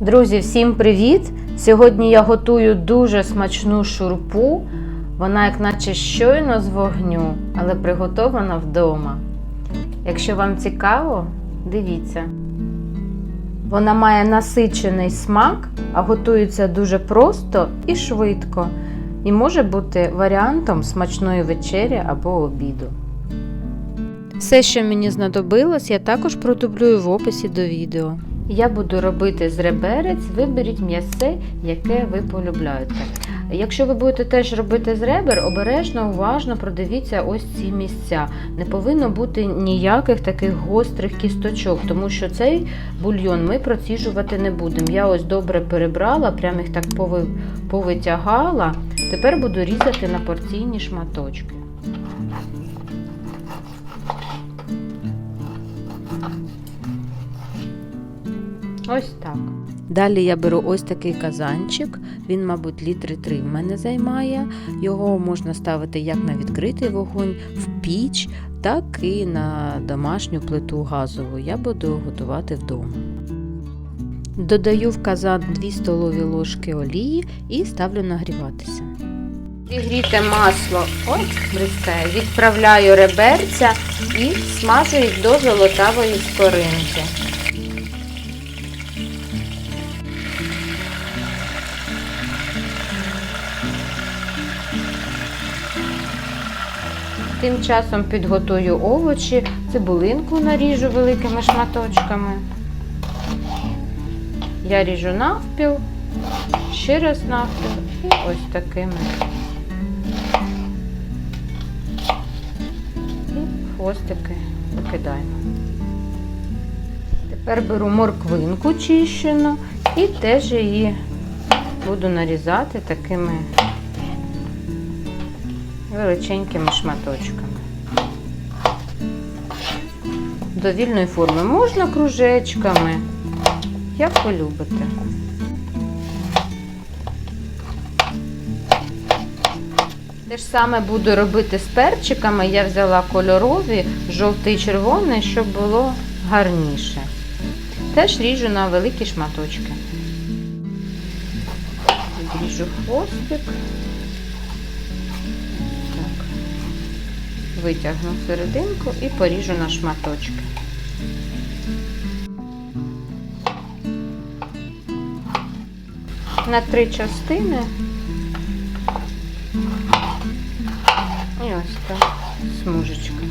Друзі, всім привіт! Сьогодні я готую дуже смачну шурпу. Вона, як наче щойно з вогню, але приготована вдома. Якщо вам цікаво, дивіться. Вона має насичений смак, а готується дуже просто і швидко, і може бути варіантом смачної вечері або обіду. Все, що мені знадобилось, я також продублюю в описі до відео. Я буду робити з реберець, виберіть м'ясе, яке ви полюбляєте. Якщо ви будете теж робити з ребер, обережно, уважно продивіться ось ці місця. Не повинно бути ніяких таких гострих кісточок, тому що цей бульйон ми проціжувати не будемо. Я ось добре перебрала, прям їх так пови- повитягала. Тепер буду різати на порційні шматочки. Ось так. Далі я беру ось такий казанчик, він, мабуть, літри 3 в мене займає. Його можна ставити як на відкритий вогонь, в піч, так і на домашню плиту газову. Я буду готувати вдома. Додаю в казан 2 столові ложки олії і ставлю нагріватися. Зігріте масло ось бризкає, відправляю реберця і смажу їх до золотавої скоринки. Тим часом підготую овочі, цибулинку наріжу великими шматочками. Я ріжу навпіл, ще раз навпіл і ось такими. І хвостики викидаємо. Тепер беру морквинку чищену і теж її буду нарізати такими величенькими шматочками. До вільної форми можна кружечками, як ви любите. Те ж саме буду робити з перчиками. Я взяла кольорові, жовтий червоний, щоб було гарніше. Теж ріжу на великі шматочки. Відріжу хвостик. Витягну серединку і поріжу на шматочки. На три частини. І ось так, смужечками.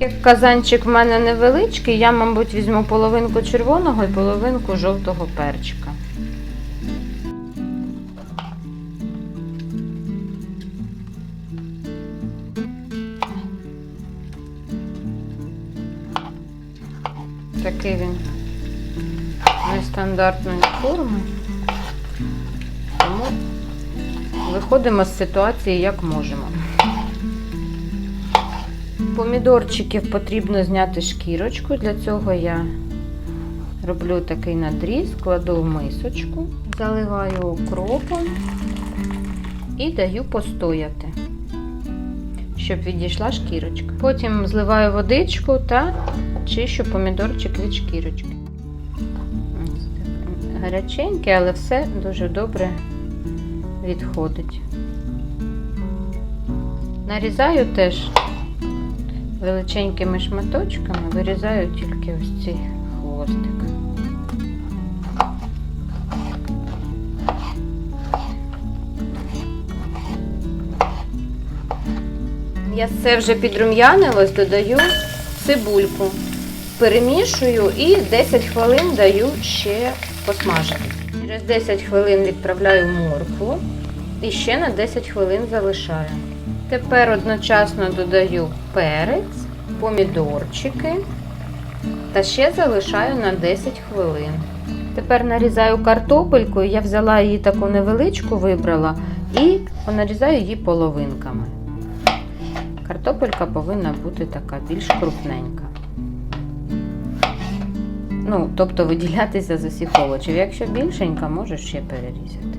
Як казанчик в мене невеличкий, я, мабуть, візьму половинку червоного і половинку жовтого перчика. Такий він нестандартної форми. Тому виходимо з ситуації як можемо. Помідорчиків потрібно зняти шкірочку. Для цього я роблю такий надріз, кладу в мисочку, заливаю укропом і даю постояти, щоб відійшла шкірочка. Потім зливаю водичку та чищу помідорчик від шкірочки. Гаряченький, але все дуже добре відходить. Нарізаю теж величенькими шматочками, вирізаю тільки ось ці хвостик. М'ясце вже підрум'янилось, додаю цибульку. Перемішую і 10 хвилин даю ще посмажити. Через 10 хвилин відправляю моркву і ще на 10 хвилин залишаю. Тепер одночасно додаю перець, помідорчики та ще залишаю на 10 хвилин. Тепер нарізаю картопельку, я взяла її таку невеличку, вибрала і нарізаю її половинками. Картопелька повинна бути така більш крупненька. Ну, тобто виділятися з усіх овочів. Якщо більшенька, можеш ще перерізати.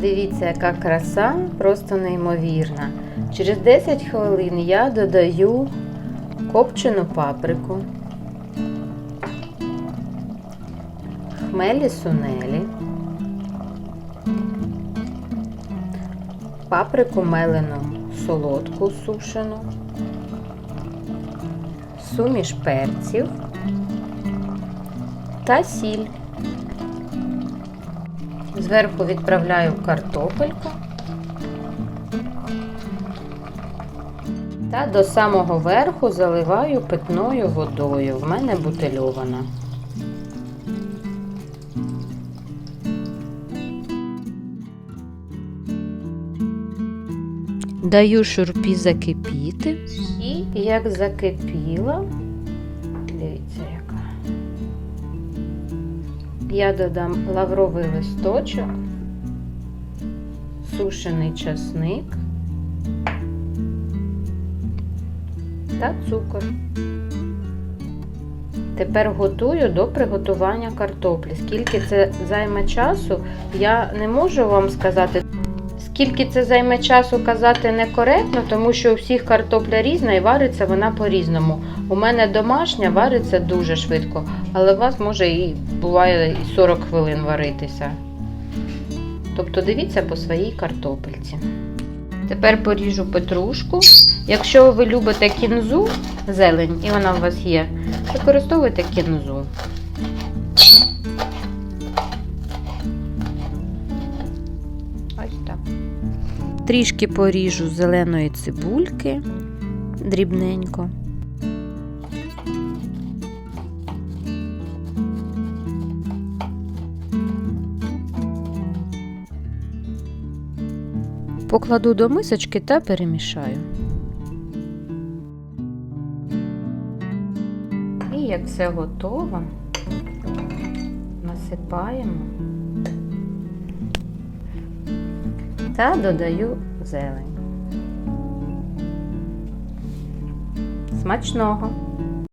Дивіться, яка краса, просто неймовірна. Через 10 хвилин я додаю копчену паприку, хмелі сунелі, паприку мелену солодку сушену, суміш перців та сіль. Зверху відправляю картопельку та до самого верху заливаю питною водою. В мене бутильована. Даю шурпі закипіти. І як закипіла, дивіться яка. Я додам лавровий листочок, сушений часник та цукор. Тепер готую до приготування картоплі. Скільки це займе часу, я не можу вам сказати. Скільки це займе часу казати некоректно, тому що у всіх картопля різна і вариться вона по-різному. У мене домашня вариться дуже швидко, але у вас може і буває і 40 хвилин варитися. Тобто дивіться по своїй картопельці. Тепер поріжу петрушку. Якщо ви любите кінзу, зелень, і вона у вас є, використовуйте кінзу. Трішки поріжу зеленої цибульки дрібненько. Покладу до мисочки та перемішаю. І як все готово, насипаємо та додаю зелень. Смачного!